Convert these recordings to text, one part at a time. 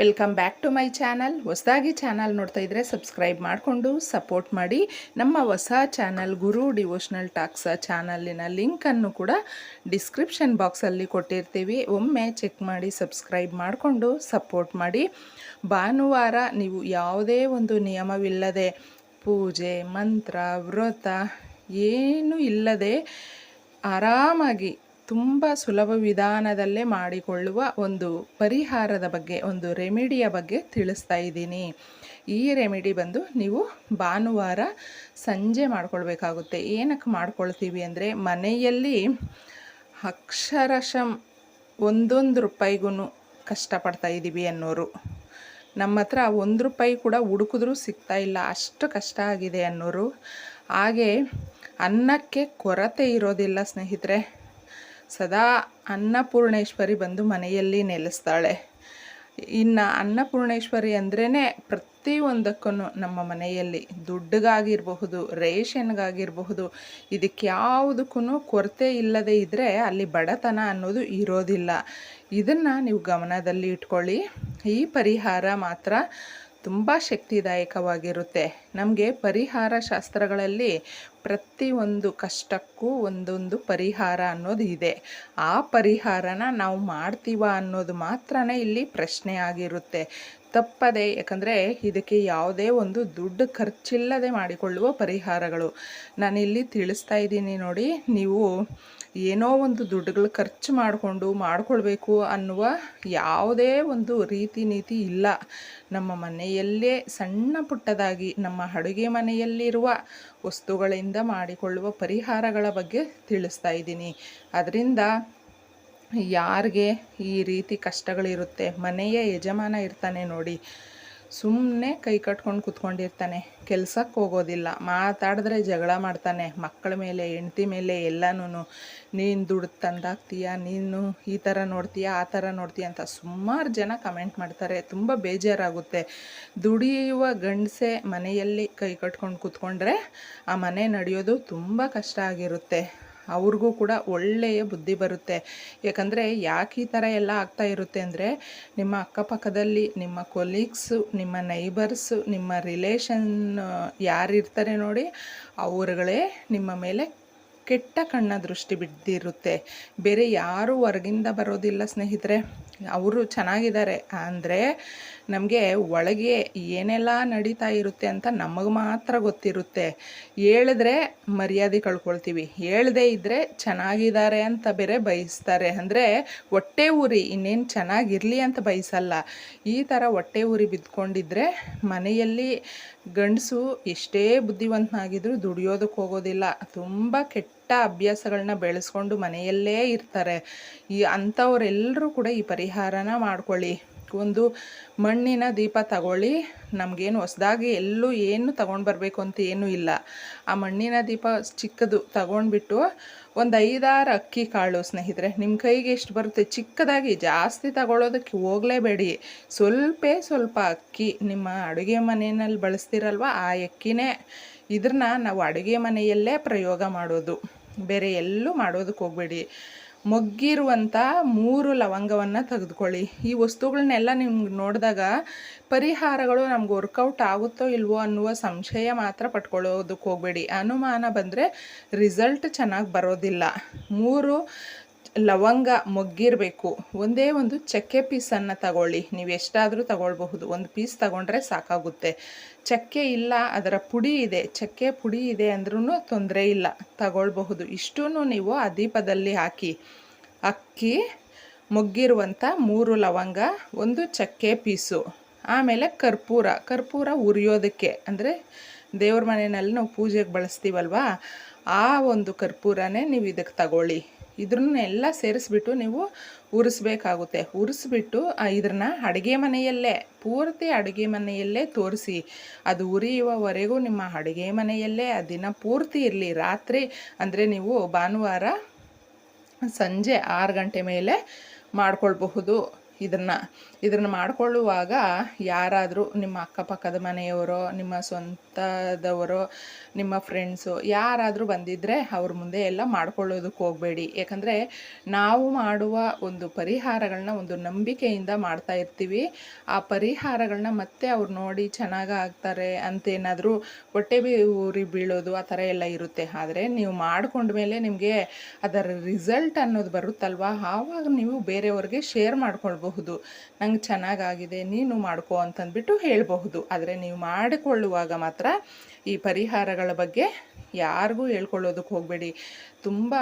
Welcome back to my channel ಹೊಸದಾಗಿ channel ನೋಡ್ತಾ ಇದ್ದರೆ ಸಬ್ಸ್ಕ್ರೈಬ್ ಮಾಡಿಕೊಂಡು ಸಪೋರ್ಟ್ ಮಾಡಿ. ನಮ್ಮ ಹೊಸ ಚಾನಲ್ ಗುರು ಡಿವೋಷ್ನಲ್ ಟಾಕ್ಸ್ ಚಾನಲಿನ ಲಿಂಕನ್ನು ಕೂಡ ಡಿಸ್ಕ್ರಿಪ್ಷನ್ ಬಾಕ್ಸಲ್ಲಿ ಕೊಟ್ಟಿರ್ತೀವಿ. ಒಮ್ಮೆ ಚೆಕ್ ಮಾಡಿ ಸಬ್ಸ್ಕ್ರೈಬ್ ಮಾಡಿಕೊಂಡು ಸಪೋರ್ಟ್ ಮಾಡಿ. ಭಾನುವಾರ ನೀವು ಯಾವುದೇ ಒಂದು ನಿಯಮವಿಲ್ಲದೆ ಪೂಜೆ, ಮಂತ್ರ, ವ್ರತ ಏನೂ ಇಲ್ಲದೆ ಆರಾಮಾಗಿ ತುಂಬ ಸುಲಭ ವಿಧಾನದಲ್ಲೇ ಮಾಡಿಕೊಳ್ಳುವ ಒಂದು ಪರಿಹಾರದ ಬಗ್ಗೆ, ಒಂದು ರೆಮಿಡಿಯ ಬಗ್ಗೆ ತಿಳಿಸ್ತಾ ಇದ್ದೀನಿ. ಈ ರೆಮಿಡಿ ಬಂದು ನೀವು ಭಾನುವಾರ ಸಂಜೆ ಮಾಡ್ಕೊಳ್ಬೇಕಾಗುತ್ತೆ. ಏನಕ್ಕೆ ಮಾಡ್ಕೊಳ್ತೀವಿ ಅಂದರೆ, ಮನೆಯಲ್ಲಿ ಅಕ್ಷರಶಃ ಒಂದೊಂದು ರೂಪಾಯಿಗೂ ಕಷ್ಟಪಡ್ತಾ ಇದ್ದೀವಿ ಅನ್ನೋರು. ನಮ್ಮ ಹತ್ರ ಒಂದು ರೂಪಾಯಿ ಕೂಡ ಹುಡುಕಿದ್ರೂ ಸಿಗ್ತಾ ಇಲ್ಲ, ಅಷ್ಟು ಕಷ್ಟ ಆಗಿದೆ ಅನ್ನೋರು. ಹಾಗೆ ಅನ್ನಕ್ಕೆ ಕೊರತೆ ಇರೋದಿಲ್ಲ ಸ್ನೇಹಿತರೆ. ಸದಾ ಅನ್ನಪೂರ್ಣೇಶ್ವರಿ ಬಂದು ಮನೆಯಲ್ಲಿ ನೆಲೆಸ್ತಾಳೆ. ಇನ್ನು ಅನ್ನಪೂರ್ಣೇಶ್ವರಿ ಅಂದ್ರೇ ಪ್ರತಿಯೊಂದಕ್ಕೂ ನಮ್ಮ ಮನೆಯಲ್ಲಿ ದುಡ್ಡಿಗಾಗಿರಬಹುದು, ರೇಷನ್ಗಾಗಿರಬಹುದು, ಇದಕ್ಕೆ ಯಾವುದಕ್ಕೂ ಕೊರತೆ ಇಲ್ಲದೆ ಇದ್ದರೆ ಅಲ್ಲಿ ಬಡತನ ಅನ್ನೋದು ಇರೋದಿಲ್ಲ. ಇದನ್ನು ನೀವು ಗಮನದಲ್ಲಿ ಇಟ್ಕೊಳ್ಳಿ. ಈ ಪರಿಹಾರ ಮಾತ್ರ ತುಂಬ ಶಕ್ತಿದಾಯಕವಾಗಿರುತ್ತೆ. ನಮಗೆ ಪರಿಹಾರ ಶಾಸ್ತ್ರಗಳಲ್ಲಿ ಪ್ರತಿಯೊಂದು ಕಷ್ಟಕ್ಕೂ ಒಂದೊಂದು ಪರಿಹಾರ ಅನ್ನೋದು ಇದೆ. ಆ ಪರಿಹಾರನ ನಾವು ಮಾಡ್ತೀವ ಅನ್ನೋದು ಮಾತ್ರನೇ ಇಲ್ಲಿ ಪ್ರಶ್ನೆ ಆಗಿರುತ್ತೆ. ತಪ್ಪದೆ, ಯಾಕಂದರೆ ಇದಕ್ಕೆ ಯಾವುದೇ ಒಂದು ದುಡ್ಡು ಖರ್ಚಿಲ್ಲದೆ ಮಾಡಿಕೊಳ್ಳುವ ಪರಿಹಾರಗಳು. ನಾನಿಲ್ಲಿ ತಿಳಿಸ್ತಾ ಇದ್ದೀನಿ ನೋಡಿ, ನೀವು ಏನೋ ಒಂದು ದುಡ್ಡುಗಳು ಖರ್ಚು ಮಾಡಿಕೊಂಡು ಮಾಡಿಕೊಳ್ಬೇಕು ಅನ್ನುವ ಯಾವುದೇ ಒಂದು ರೀತಿ ನೀತಿ ಇಲ್ಲ. ನಮ್ಮ ಮನೆಯಲ್ಲೇ ಸಣ್ಣ ಪುಟ್ಟದಾಗಿ, ನಮ್ಮ ಅಡುಗೆ ಮನೆಯಲ್ಲಿರುವ ವಸ್ತುಗಳಿಂದ ಮಾಡಿಕೊಳ್ಳುವ ಪರಿಹಾರಗಳ ಬಗ್ಗೆ ತಿಳಿಸ್ತಾ ಇದ್ದೀನಿ. ಅದರಿಂದ ಯಾರಿಗೆ ಈ ರೀತಿ ಕಷ್ಟಗಳಿರುತ್ತೆ? ಮನೆಯ ಯಜಮಾನ ಇರ್ತಾನೆ ನೋಡಿ. ಸುಮ್ಮನೆ ಕೈ ಕಟ್ಕೊಂಡು ಕುತ್ಕೊಂಡಿರ್ತಾನೆ. ಕೆಲ್ಸಕ್ಕೆ ಹೋಗೋದಿಲ್ಲ. ಮಾತಾಡಿದ್ರೆ ಜಗಳ ಮಾಡ್ತಾನೆ. ಮಕ್ಕಳ ಮೇಲೆ, ಹೆಂಡ್ತಿ ಮೇಲೆ ಎಲ್ಲನೂ ನೀನು ದುಡ್ಡು ತಂದಾಕ್ತೀಯ? ನೀನು ಈ ಥರ ನೋಡ್ತೀಯ? ಆ ಥರ ನೋಡ್ತೀಯ? ಅಂತ ಸುಮಾರು ಜನ ಕಮೆಂಟ್ ಮಾಡ್ತಾರೆ. ತುಂಬ ಬೇಜಾರಾಗುತ್ತೆ. ದುಡಿಯುವ ಗಂಡಸೆ ಮನೆಯಲ್ಲಿ ಕೈ ಕಟ್ಕೊಂಡು ಕೂತ್ಕೊಂಡ್ರೆ ಆ ಮನೆ ನಡೆಯೋದು ತುಂಬ ಕಷ್ಟ ಆಗಿರುತ್ತೆ. ಅವ್ರಿಗೂ ಕೂಡ ಒಳ್ಳೆಯ ಬುದ್ಧಿ ಬರುತ್ತೆ. ಯಾಕಂದರೆ ಯಾಕೆ ಈ ಥರ ಎಲ್ಲ ಆಗ್ತಾ ಇರುತ್ತೆ ಅಂದರೆ ನಿಮ್ಮ ಅಕ್ಕಪಕ್ಕದಲ್ಲಿ ನಿಮ್ಮ ಕೊಲೀಗ್ಸು ನಿಮ್ಮ ನೈಬರ್ಸು ನಿಮ್ಮ ರಿಲೇಷನ್ ಯಾರಿರ್ತಾರೆ ನೋಡಿ, ಅವರುಗಳೇ ನಿಮ್ಮ ಮೇಲೆ ಕೆಟ್ಟ ಕಣ್ಣ ದೃಷ್ಟಿ ಬಿದ್ದಿರುತ್ತೆ ಬೇರೆ ಯಾರೂ ಹೊರಗಿಂದ ಬರೋದಿಲ್ಲ ಸ್ನೇಹಿತರೆ. ಅವರು ಚೆನ್ನಾಗಿದ್ದಾರೆ. ಅಂದರೆ ನಮಗೆ ಒಳಗೆ ಏನೆಲ್ಲ ನಡೀತಾ ಇರುತ್ತೆ ಅಂತ ನಮಗೆ ಮಾತ್ರ ಗೊತ್ತಿರುತ್ತೆ. ಹೇಳಿದ್ರೆ ಮರ್ಯಾದೆ ಕಳ್ಕೊಳ್ತೀವಿ. ಹೇಳದೇ ಇದ್ದರೆ ಚೆನ್ನಾಗಿದ್ದಾರೆ ಅಂತ ಬೇರೆ ಬಯಸ್ತಾರೆ. ಅಂದರೆ ಹೊಟ್ಟೆ ಊರಿ, ಇನ್ನೇನು ಚೆನ್ನಾಗಿರಲಿ ಅಂತ ಬಯಸಲ್ಲ. ಈ ಥರ ಹೊಟ್ಟೆ ಊರಿ ಬಿದ್ಕೊಂಡಿದ್ರೆ ಮನೆಯಲ್ಲಿ ಗಂಡಸು ಎಷ್ಟೇ ಬುದ್ಧಿವಂತನಾಗಿದ್ದರೂ ದುಡಿಯೋದಕ್ಕೆ ಹೋಗೋದಿಲ್ಲ. ತುಂಬ ಕೆಟ್ಟ ಅಭ್ಯಾಸಗಳನ್ನ ಬೆಳೆಸ್ಕೊಂಡು ಮನೆಯಲ್ಲೇ ಇರ್ತಾರೆ. ಈ ಅಂಥವರೆಲ್ಲರೂ ಕೂಡ ಈ ಪರಿಹಾರನ ಮಾಡ್ಕೊಳ್ಳಿ. ಒಂದು ಮಣ್ಣಿನ ದೀಪ ತಗೊಳ್ಳಿ. ನಮಗೇನು ಹೊಸದಾಗಿ ಎಲ್ಲೂ ಏನು ತಗೊಂಡು ಬರಬೇಕು ಅಂತ ಏನೂ ಇಲ್ಲ. ಆ ಮಣ್ಣಿನ ದೀಪ ಚಿಕ್ಕದು ತಗೊಂಡ್ಬಿಟ್ಟು ಒಂದು ಐದಾರು ಅಕ್ಕಿ ಕಾಳು ಸ್ನೇಹಿತರೆ ನಿಮ್ಮ ಕೈಗೆ ಎಷ್ಟು ಬರುತ್ತೆ. ಚಿಕ್ಕದಾಗಿ ಜಾಸ್ತಿ ತಗೊಳ್ಳೋದಕ್ಕೆ ಹೋಗಲೇಬೇಡಿ. ಸ್ವಲ್ಪ ಸ್ವಲ್ಪ ಅಕ್ಕಿ ನಿಮ್ಮ ಅಡುಗೆ ಮನೆಯಲ್ಲಿ ಬಳಸ್ತಿರಲ್ವ, ಆ ಅಕ್ಕಿನೇ. ಇದನ್ನ ನಾವು ಅಡುಗೆ ಮನೆಯಲ್ಲೇ ಪ್ರಯೋಗ ಮಾಡೋದು. ಬೇರೆ ಎಲ್ಲೂ ಮಾಡೋದಕ್ಕೆ ಹೋಗಬೇಡಿ. ಮೊಗ್ಗಿರುವಂಥ ಮೂರು ಲವಂಗವನ್ನು ತೆಗೆದುಕೊಳ್ಳಿ. ಈ ವಸ್ತುಗಳನ್ನೆಲ್ಲ ನಿಮ್ಗೆ ನೋಡಿದಾಗ ಪರಿಹಾರಗಳು ನಮ್ಗೆ ವರ್ಕೌಟ್ ಆಗುತ್ತೋ ಇಲ್ವೋ ಅನ್ನುವ ಸಂಶಯ ಮಾತ್ರ ಪಟ್ಕೊಳ್ಳೋದಕ್ಕೆ ಹೋಗಬೇಡಿ. ಅನುಮಾನ ಬಂದರೆ ರಿಸಲ್ಟ್ ಚೆನ್ನಾಗಿ ಬರೋದಿಲ್ಲ. ಮೂರು ಲವಂಗ ಮೊಗ್ಗಿರಬೇಕು. ಒಂದೇ ಒಂದು ಚಕ್ಕೆ ಪೀಸನ್ನು ತಗೊಳ್ಳಿ. ನೀವು ಎಷ್ಟಾದರೂ ತಗೊಳ್ಬಹುದು. ಒಂದು ಪೀಸ್ ತಗೊಂಡ್ರೆ ಸಾಕಾಗುತ್ತೆ. ಚಕ್ಕೆ ಇಲ್ಲ, ಅದರ ಪುಡಿ ಇದೆ. ಚಕ್ಕೆ ಪುಡಿ ಇದೆ ಅಂದ್ರೂ ತೊಂದರೆ ಇಲ್ಲ. ತಗೊಳ್ಬಹುದು. ಇಷ್ಟೂ ನೀವು ಆ ದೀಪದಲ್ಲಿ ಹಾಕಿ, ಅಕ್ಕಿ ಮೊಗ್ಗಿರುವಂಥ ಮೂರು ಲವಂಗ, ಒಂದು ಚಕ್ಕೆ ಪೀಸು ಆಮೇಲೆ ಕರ್ಪೂರ. ಕರ್ಪೂರ ಉರಿಯೋದಕ್ಕೆ ಅಂದರೆ ದೇವ್ರ ಮನೆಯಲ್ಲಿ ನಾವು ಪೂಜೆಗೆ ಬಳಸ್ತೀವಲ್ವಾ? ಆ ಒಂದು ಕರ್ಪೂರನೇ ನೀವು ಇದಕ್ಕೆ ತಗೊಳ್ಳಿ. ಇದ್ರನ್ನೆಲ್ಲ ಸೇರಿಸ್ಬಿಟ್ಟು ನೀವು ಉರಿಸ್ಬೇಕಾಗುತ್ತೆ. ಉರಿಸ್ಬಿಟ್ಟು ಇದನ್ನು ಅಡುಗೆ ಮನೆಯಲ್ಲೇ, ಪೂರ್ತಿ ಅಡುಗೆ ಮನೆಯಲ್ಲೇ ತೋರಿಸಿ. ಅದು ಉರಿಯುವವರೆಗೂ ನಿಮ್ಮ ಅಡುಗೆ ಮನೆಯಲ್ಲೇ, ಆ ದಿನ ಪೂರ್ತಿ ಇರಲಿ. ರಾತ್ರಿ ಅಂದರೆ ನೀವು ಭಾನುವಾರ ಸಂಜೆ ಆರು ಗಂಟೆ ಮೇಲೆ ಮಾಡ್ಕೊಳ್ಬಹುದು. ಇದನ್ನು ಇದನ್ನು ಮಾಡಿಕೊಳ್ಳುವಾಗ ಯಾರಾದರೂ ನಿಮ್ಮ ಅಕ್ಕಪಕ್ಕದ ಮನೆಯವರೋ, ನಿಮ್ಮ ಸ್ವಂತದವರೋ, ನಿಮ್ಮ ಫ್ರೆಂಡ್ಸು ಯಾರಾದರೂ ಬಂದಿದ್ದರೆ ಅವ್ರ ಮುಂದೆ ಎಲ್ಲ ಮಾಡ್ಕೊಳ್ಳೋದಕ್ಕೆ ಹೋಗಬೇಡಿ. ಯಾಕಂದರೆ ನಾವು ಮಾಡುವ ಒಂದು ಪರಿಹಾರಗಳನ್ನ ಒಂದು ನಂಬಿಕೆಯಿಂದ ಮಾಡ್ತಾ ಇರ್ತೀವಿ. ಆ ಪರಿಹಾರಗಳನ್ನ ಮತ್ತೆ ಅವ್ರು ನೋಡಿ ಚೆನ್ನಾಗಿ ಆಗ್ತಾರೆ ಅಂತೇನಾದರೂ ಹೊಟ್ಟೆ ಬಿ ಊರಿ ಬೀಳೋದು ಆ ಥರ ಎಲ್ಲ ಇರುತ್ತೆ. ಆದರೆ ನೀವು ಮಾಡ್ಕೊಂಡ ಮೇಲೆ ನಿಮಗೆ ಅದರ ರಿಸಲ್ಟ್ ಅನ್ನೋದು ಬರುತ್ತಲ್ವ? ಆವಾಗ ನೀವು ಬೇರೆಯವ್ರಿಗೆ ಶೇರ್ ಮಾಡ್ಕೊಳ್ಬಹುದು. ನಂಗೆ ಚೆನ್ನಾಗಾಗಿದೆ, ನೀನು ಮಾಡ್ಕೋ ಅಂತಂದ್ಬಿಟ್ಟು ಹೇಳಬಹುದು. ಆದರೆ ನೀವು ಮಾಡಿಕೊಳ್ಳುವಾಗ ಮಾತ್ರ ಈ ಪರಿಹಾರಗಳ ಬಗ್ಗೆ ಯಾರಿಗೂ ಹೇಳ್ಕೊಳ್ಳೋದಕ್ಕೆ ಹೋಗಬೇಡಿ. ತುಂಬ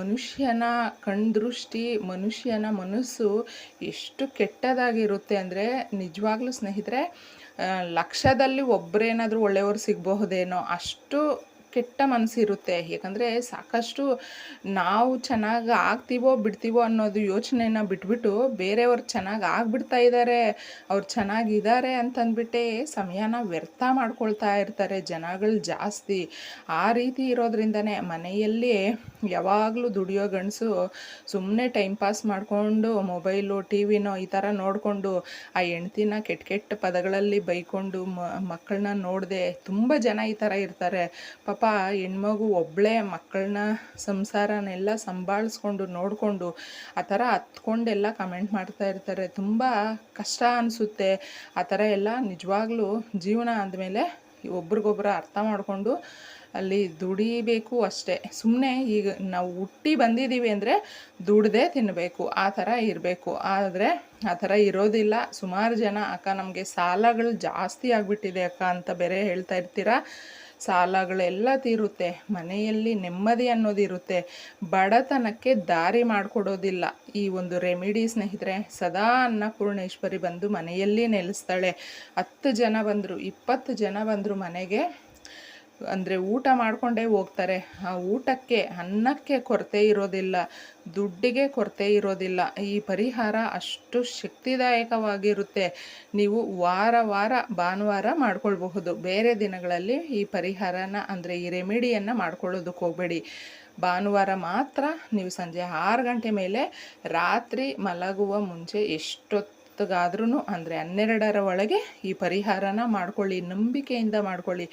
ಮನುಷ್ಯನ ಕಣ್ದೃಷ್ಟಿ, ಮನುಷ್ಯನ ಮನಸ್ಸು ಎಷ್ಟು ಕೆಟ್ಟದಾಗಿರುತ್ತೆ ಅಂದರೆ ನಿಜವಾಗ್ಲೂ ಸ್ನೇಹಿತರೆ ಲಕ್ಷದಲ್ಲಿ ಒಬ್ಬರೇನಾದರೂ ಒಳ್ಳೆಯವರು ಸಿಗಬಹುದೇನೋ ಅಷ್ಟು ಕೆಟ್ಟ ಮನಸ್ಸಿರುತ್ತೆ ಯಾಕಂದರೆ ಸಾಕಷ್ಟು ನಾವು ಚೆನ್ನಾಗಿ ಆಗ್ತೀವೋ ಬಿಡ್ತೀವೋ ಅನ್ನೋದು ಯೋಚನೆನ ಬಿಟ್ಬಿಟ್ಟು ಬೇರೆಯವ್ರು ಚೆನ್ನಾಗಿ ಆಗ್ಬಿಡ್ತಾ ಇದ್ದಾರೆ ಅವ್ರು ಚೆನ್ನಾಗಿದ್ದಾರೆ ಅಂತಂದ್ಬಿಟ್ಟೆ ಸಮಯನ ವ್ಯರ್ಥ ಮಾಡ್ಕೊಳ್ತಾ ಇರ್ತಾರೆ ಜನಗಳು ಜಾಸ್ತಿ. ಆ ರೀತಿ ಇರೋದ್ರಿಂದನೇ ಮನೆಯಲ್ಲಿ ಯಾವಾಗಲೂ ದುಡಿಯೋ ಗಂಡಸು ಸುಮ್ಮನೆ ಟೈಮ್ ಪಾಸ್ ಮಾಡಿಕೊಂಡು ಮೊಬೈಲು ಟಿ ವಿನೋ ಈ ಥರ ನೋಡಿಕೊಂಡು ಆ ಹೆಂಡ್ತಿನ ಕೆಟ್ಟ ಕೆಟ್ಟ ಪದಗಳಲ್ಲಿ ಬೈಕೊಂಡು ಮಕ್ಕಳನ್ನ ನೋಡದೆ ತುಂಬ ಜನ ಈ ಥರ ಇರ್ತಾರೆ. ಪಾಪ ಹೆಣ್ಮಗು ಒಬ್ಬಳೇ ಮಕ್ಕಳನ್ನ ಸಂಸಾರನೆಲ್ಲ ಸಂಭಾಳಿಸ್ಕೊಂಡು ನೋಡಿಕೊಂಡು ಆ ಥರ ಹತ್ಕೊಂಡೆಲ್ಲ ಕಮೆಂಟ್ ಮಾಡ್ತಾ ಇರ್ತಾರೆ. ತುಂಬ ಕಷ್ಟ ಅನಿಸುತ್ತೆ. ಆ ಥರ ಎಲ್ಲ ನಿಜವಾಗ್ಲೂ ಜೀವನ ಅಂದಮೇಲೆ ಒಬ್ರಿಗೊಬ್ರು ಅರ್ಥ ಮಾಡಿಕೊಂಡು ಅಲ್ಲಿ ದುಡಿಬೇಕು ಅಷ್ಟೇ. ಸುಮ್ಮನೆ ಈಗ ನಾವು ಹುಟ್ಟಿ ಬಂದಿದ್ದೀವಿ ಅಂದರೆ ದುಡ್ದೇ ತಿನ್ನಬೇಕು ಆ ಥರ ಇರಬೇಕು. ಆದರೆ ಆ ಥರ ಇರೋದಿಲ್ಲ. ಸುಮಾರು ಜನ, ಅಕ್ಕ, ನಮಗೆ ಸಾಲಗಳು ಜಾಸ್ತಿ ಆಗಿಬಿಟ್ಟಿದೆ ಅಕ್ಕ ಅಂತ ಬೇರೆ ಹೇಳ್ತಾ ಇರ್ತೀರಾ? ಸಾಲಗಳೆಲ್ಲ ತೀರುತ್ತೆ. ಮನೆಯಲ್ಲಿ ನೆಮ್ಮದಿ ಅನ್ನೋದಿರುತ್ತೆ ಬಡತನಕ್ಕೆ ದಾರಿ ಮಾಡಿಕೊಡೋದಿಲ್ಲ. ಈ ಒಂದು ರೆಮಿಡಿ ಸ್ನೇಹಿತರೆ, ಸದಾ ಅನ್ನಪೂರ್ಣೇಶ್ವರಿ ಬಂದು ಮನೆಯಲ್ಲಿ ನೆಲೆಸ್ತಾಳೆ. ಹತ್ತು ಜನ ಬಂದರು, ಇಪ್ಪತ್ತು ಜನ ಬಂದರು ಮನೆಗೆ. ಅಂದರೆ ಊಟ ಮಾಡಿಕೊಂಡೇ ಹೋಗ್ತಾರೆ. ಆ ಊಟಕ್ಕೆ, ಅನ್ನಕ್ಕೆ ಕೊರತೆ ಇರೋದಿಲ್ಲ, ದುಡ್ಡಿಗೆ ಕೊರತೆ ಇರೋದಿಲ್ಲ. ಈ ಪರಿಹಾರ ಅಷ್ಟು ಶಕ್ತಿದಾಯಕವಾಗಿರುತ್ತೆ. ನೀವು ವಾರ ವಾರ ಭಾನುವಾರ ಮಾಡಿಕೊಳ್ಬಹುದು. ಬೇರೆ ದಿನಗಳಲ್ಲಿ ಈ ಪರಿಹಾರನ ಅಂದರೆ ಈ ರೆಮಿಡಿಯನ್ನು ಮಾಡ್ಕೊಳ್ಳೋದಕ್ಕೆ ಹೋಗಬೇಡಿ. ಭಾನುವಾರ ಮಾತ್ರ ನೀವು ಸಂಜೆ ಆರು ಗಂಟೆ ಮೇಲೆ ರಾತ್ರಿ ಮಲಗುವ ಮುಂಚೆ ಎಷ್ಟೊತ್ತಿಗಾದ್ರೂ ಅಂದರೆ ಹನ್ನೆರಡರ ಒಳಗೆ ಈ ಪರಿಹಾರನ ಮಾಡ್ಕೊಳ್ಳಿ, ನಂಬಿಕೆಯಿಂದ ಮಾಡ್ಕೊಳ್ಳಿ.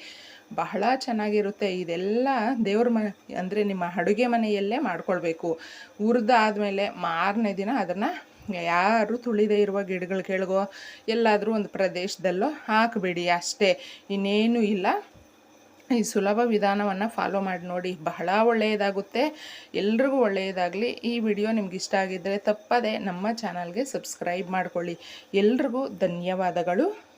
ಬಹಳ ಚೆನ್ನಾಗಿರುತ್ತೆ. ಇದೆಲ್ಲ ದೇವ್ರ ಮನೆ, ಅಂದರೆ ನಿಮ್ಮ ಅಡುಗೆ ಮನೆಯಲ್ಲೇ ಮಾಡ್ಕೊಳ್ಬೇಕು. ಹುರಿದಾದ್ಮೇಲೆ ಮಾರನೇ ದಿನ ಅದನ್ನು ಯಾರು ತುಳಿದೇ ಇರುವ ಗಿಡಗಳು ಕೆಳಗೋ, ಎಲ್ಲಾದರೂ ಒಂದು ಪ್ರದೇಶದಲ್ಲೋ ಹಾಕಬೇಡಿ ಅಷ್ಟೇ. ಇನ್ನೇನು ಇಲ್ಲ. ಈ ಸುಲಭ ವಿಧಾನವನ್ನು ಫಾಲೋ ಮಾಡಿ ನೋಡಿ. ಬಹಳ ಒಳ್ಳೆಯದಾಗುತ್ತೆ. ಎಲ್ರಿಗೂ ಒಳ್ಳೆಯದಾಗಲಿ. ಈ ವಿಡಿಯೋ ನಿಮ್ಗೆ ಇಷ್ಟ ಆಗಿದ್ದರೆ ತಪ್ಪದೆ ನಮ್ಮ ಚಾನಲ್ಗೆ ಸಬ್ಸ್ಕ್ರೈಬ್ ಮಾಡಿಕೊಳ್ಳಿ. ಎಲ್ರಿಗೂ ಧನ್ಯವಾದಗಳು.